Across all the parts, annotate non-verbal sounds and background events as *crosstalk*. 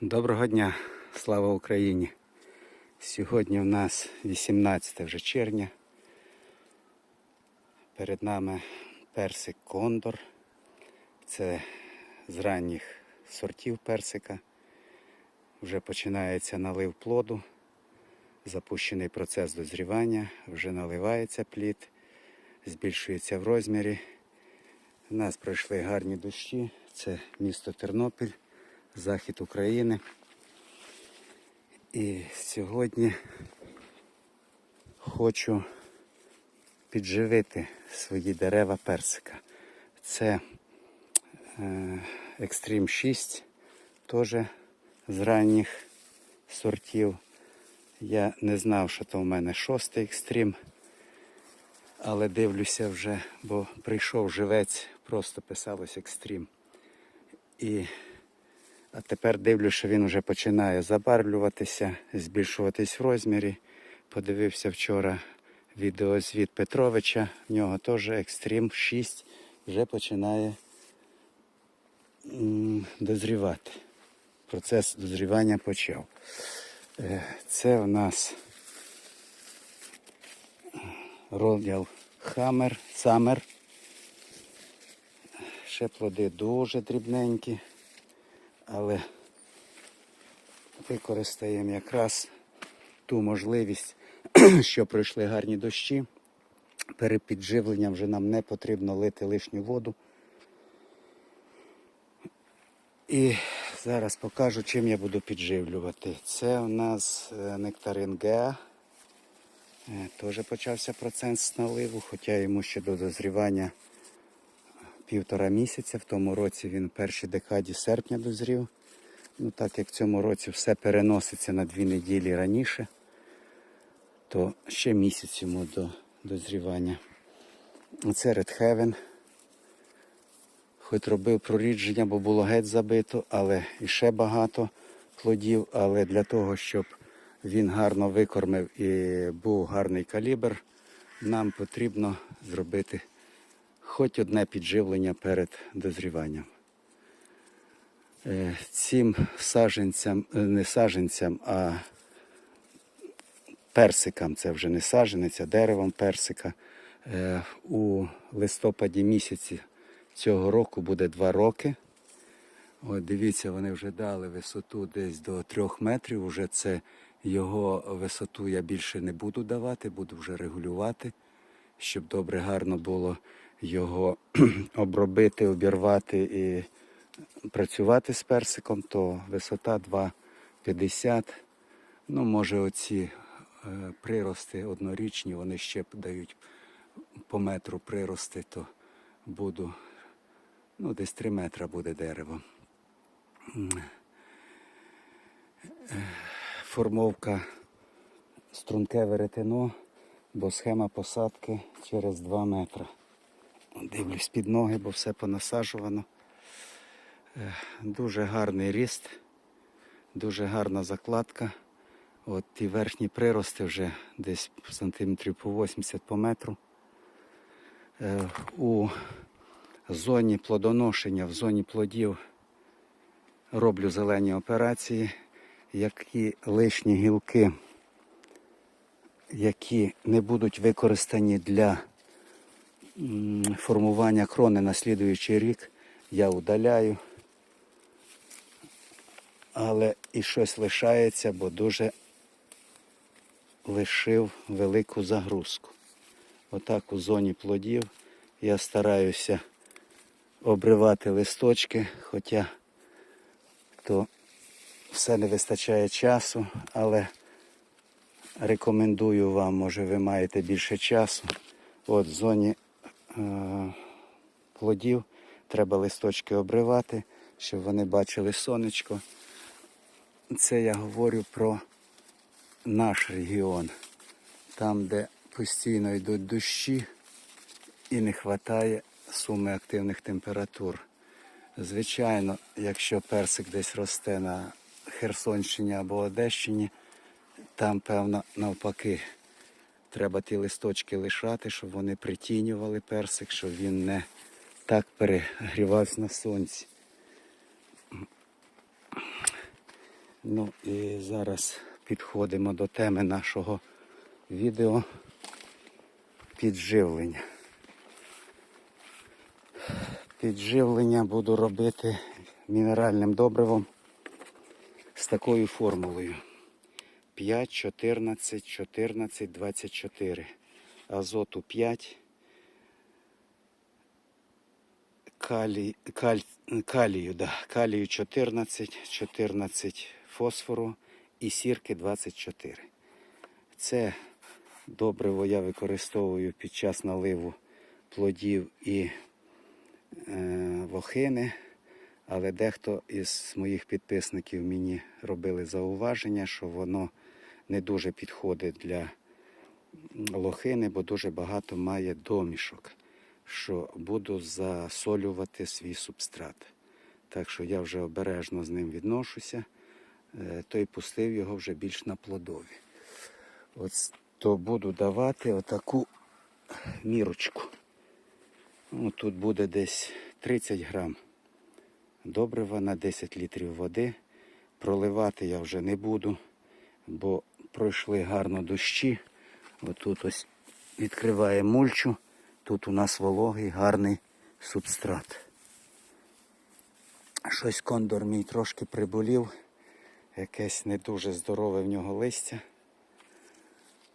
Доброго дня, слава Україні! Сьогодні у нас 18 вже червня. Перед нами персик Кондор. Це з ранніх сортів персика. Вже починається налив плоду, запущений процес дозрівання, вже наливається плід, збільшується в розмірі. У нас пройшли гарні дощі. Це місто Тернопіль, захід України. І сьогодні хочу підживити свої дерева персика. Це е, Extreme 6, теж з ранніх сортів. Я не знав, що то в мене шостий екстрім, але дивлюся вже, бо прийшов живець, просто писалось екстрім. І а тепер дивлюся, що він вже починає забарвлюватися, збільшуватись в розмірі. Подивився вчора відеозвіт Петровича, в нього теж екстрім 6 вже починає дозрівати. Процес дозрівання почав. Е, Це у нас Royal Hammer, Summer. Ще плоди дуже дрібненькі, але використаємо якраз ту можливість, *clears throat* що пройшли гарні дощі. Перед підживленням вже нам не потрібно лити лишню воду. І зараз покажу, чим я буду підживлювати. Це у нас е, нектарин Геа. Теж почався процес наливу, хоча йому ще до дозрівання півтора місяця. В тому році він в першій декаді серпня дозрів. Ну, так як в цьому році все переноситься на дві неділі раніше, то ще місяць йому до дозрівання. Це Red Heaven. Хоч робив прорідження, бо було геть забито, але і ще багато плодів. Але для того, щоб він гарно викормив і був гарний калібр, нам потрібно зробити хоч одне підживлення перед дозріванням. Е, Цим саженцям, е, не саженцям, а персикам, це вже не саженець, а деревом персика. е, У листопаді місяці цього року буде два роки. От дивіться, вони вже дали висоту десь до трьох метрів. Уже це його висоту я більше не буду давати, буду вже регулювати, щоб добре гарно було його *clears throat* обробити, обірвати і працювати з персиком, то висота 2,50. Ну, може, оці е, прирости однорічні, вони ще дають по метру прирости, то буду, ну, десь 3 метра буде дерево. Е, Формовка струнке веретено, бо схема посадки через 2 метри. Дивлюсь під ноги, бо все понасаджувано. Е, Дуже гарний ріст, дуже гарна закладка. От ті верхні прирости вже десь сантиметрів по 80 по метру. Е, У зоні плодоношення, в зоні плодів роблю зелені операції, які лишні гілки, які не будуть використані для формування крони на слідуючий рік, я удаляю. Але і щось лишається, бо дуже лишив велику загрузку. Отак у зоні плодів я стараюся обривати листочки, хоча то все не вистачає часу, але рекомендую вам, може ви маєте більше часу. От в зоні плодів треба листочки обривати, щоб вони бачили сонечко. Це я говорю про наш регіон, там, де постійно йдуть дощі і не вистачає суми активних температур. Звичайно, якщо персик десь росте на Херсонщині або Одещині, там, певно, навпаки, треба ті листочки лишати, щоб вони притінювали персик, щоб він не так перегрівався на сонці. Ну і зараз підходимо до теми нашого відео підживлення. Підживлення буду робити мінеральним добривом з такою формулою. 5, 14, 14, 24. Азоту 5. Калій, каль, калію, да, калію 14, 14 фосфору і сірки 24. Це добриво я використовую під час наливу плодів і е, лохини, але дехто із моїх підписників мені робили зауваження, що воно не дуже підходить для лохини, бо дуже багато має домішок, що буду засолювати свій субстрат. Так що я вже обережно з ним відношуся, Е, той пустив його вже більш на плодові. От то буду давати отаку мірочку. Ну, тут буде десь 30 грам добрива на 10 літрів води. Проливати я вже не буду, бо пройшли гарно дощі. Отут ось відкриває мульчу. Тут у нас вологий, гарний субстрат. Щось кондор мій трошки приболів. Якесь не дуже здорове в нього листя.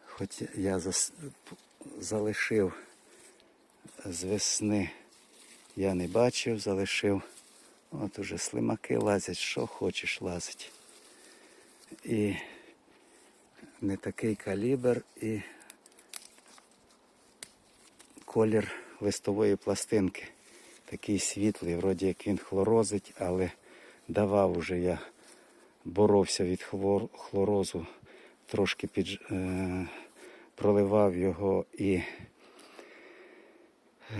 Хоч я зас... залишив з весни, я не бачив, залишив. От уже слимаки лазять, що хочеш лазить. І не такий калібр і колір листової пластинки. Такий світлий, вроді як він хлорозить, але давав уже я, боровся від хлор- хлорозу, трошки під, е, проливав його і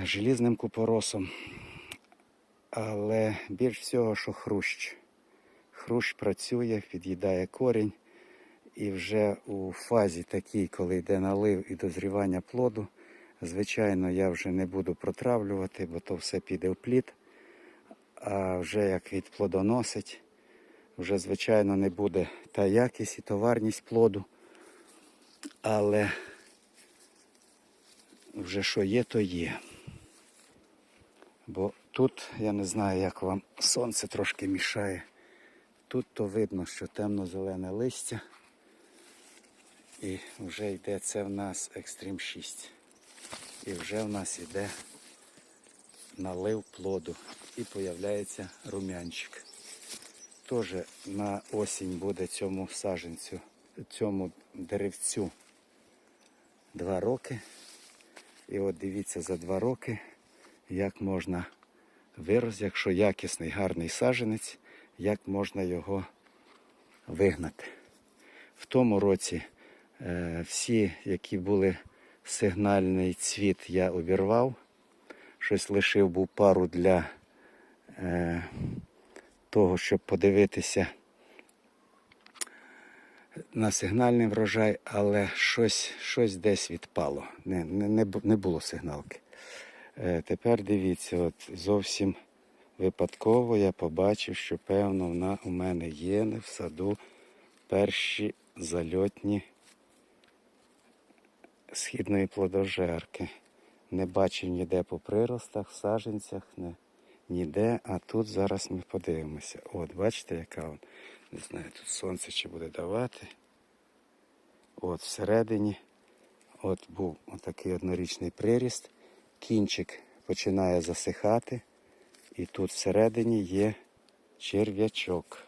желізним купоросом. Але більш всього, що хрущ. Хрущ працює, під'їдає корінь. І вже у фазі такій, коли йде налив і дозрівання плоду, звичайно, я вже не буду протравлювати, бо то все піде в плід. А вже як від плодоносить, вже, звичайно, не буде та якість і товарність плоду. Але вже що є, то є. Бо тут, я не знаю, як вам сонце трошки мішає. Тут то видно, що темно-зелене листя. І вже йде це в нас Екстрім 6. І вже в нас йде налив плоду. І появляється рум'янчик. Теж на осінь буде цьому саженцю, цьому деревцю два роки. І от дивіться за два роки, як можна вирос, якщо якісний гарний саженець, як можна його вигнати. В тому році всі, які були сигнальний цвіт, я обірвав. Щось лишив був пару для е, того, щоб подивитися на сигнальний врожай, але щось, щось десь відпало. Не, не, не, було сигналки. Е, тепер дивіться, от зовсім випадково я побачив, що певно вона у мене є в саду перші зальотні східної плодожерки. Не бачив ніде по приростах, саженцях, не, ніде. А тут зараз ми подивимося. От, бачите, яка вона. Не знаю, тут сонце чи буде давати. От всередині. От був отакий однорічний приріст. Кінчик починає засихати. І тут всередині є черв'ячок.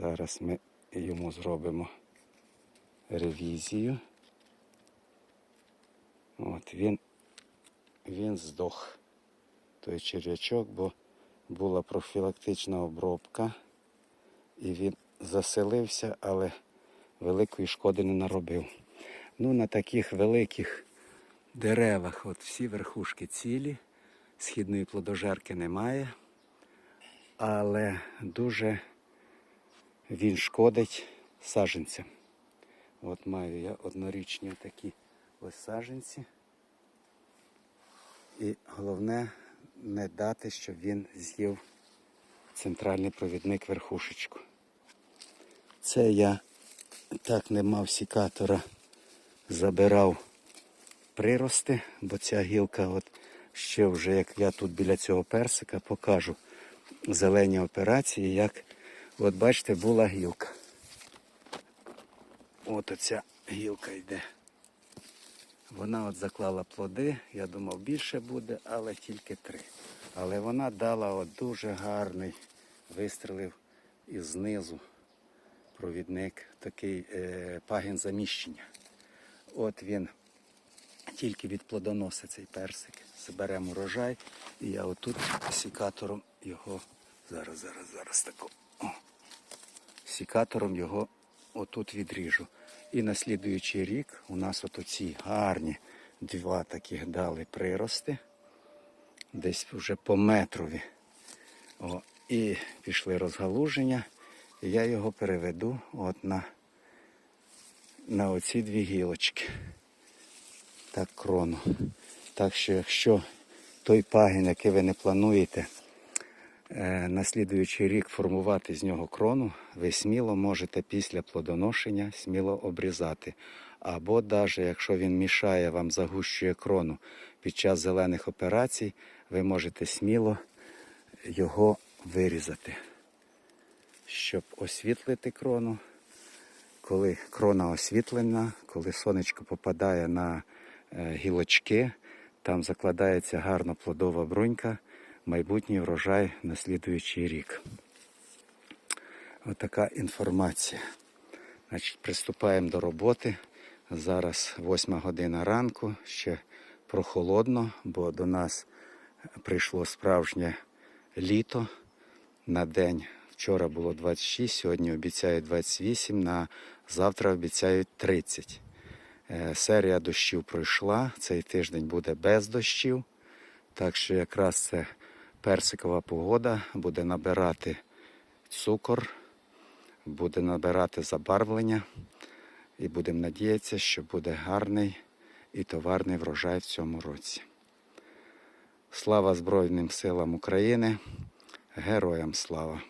Зараз ми йому зробимо ревізію. От він, він здох, той черв'ячок, бо була профілактична обробка, і він заселився, але великої шкоди не наробив. Ну, на таких великих деревах, от всі верхушки цілі, східної плодожерки немає, але дуже він шкодить саженцям. От маю я однорічні такі ось саженці. І головне не дати, щоб він з'їв центральний провідник верхушечку. Це я так не мав сікатора, забирав прирости, бо ця гілка, от ще вже як я тут біля цього персика покажу зелені операції, як от бачите, була гілка. От оця гілка йде. Вона от заклала плоди, я думав більше буде, але тільки три. Але вона дала от дуже гарний вистрілив із знизу провідник, такий е, пагін заміщення. От він тільки від плодоноса цей персик. Зберемо урожай. І я отут сікатором його. Зараз, зараз, зараз тако. Сікатором його отут відріжу. І на слідуючий рік у нас от оці гарні два таких дали прирости. Десь вже по метрові. О, і пішли розгалуження. Я його переведу от на, на оці дві гілочки. Так, крону. Так що, якщо той пагін, який ви не плануєте, на слідуючий рік формувати з нього крону, ви сміло можете після плодоношення сміло обрізати. Або навіть якщо він мішає вам загущує крону під час зелених операцій, ви можете сміло його вирізати, щоб освітлити крону. Коли крона освітлена, коли сонечко попадає на е, гілочки, там закладається гарна плодова брунька, майбутній врожай на слідуючий рік. Отака інформація. Значить, приступаємо до роботи. Зараз 8 година ранку, ще прохолодно, бо до нас прийшло справжнє літо на день. Вчора було 26, сьогодні обіцяють 28, на завтра обіцяють 30. Е, Серія дощів пройшла, цей тиждень буде без дощів. Так що якраз це персикова погода буде набирати цукор, буде набирати забарвлення. І будемо надіятися, що буде гарний і товарний врожай в цьому році. Слава Збройним силам України! Героям слава!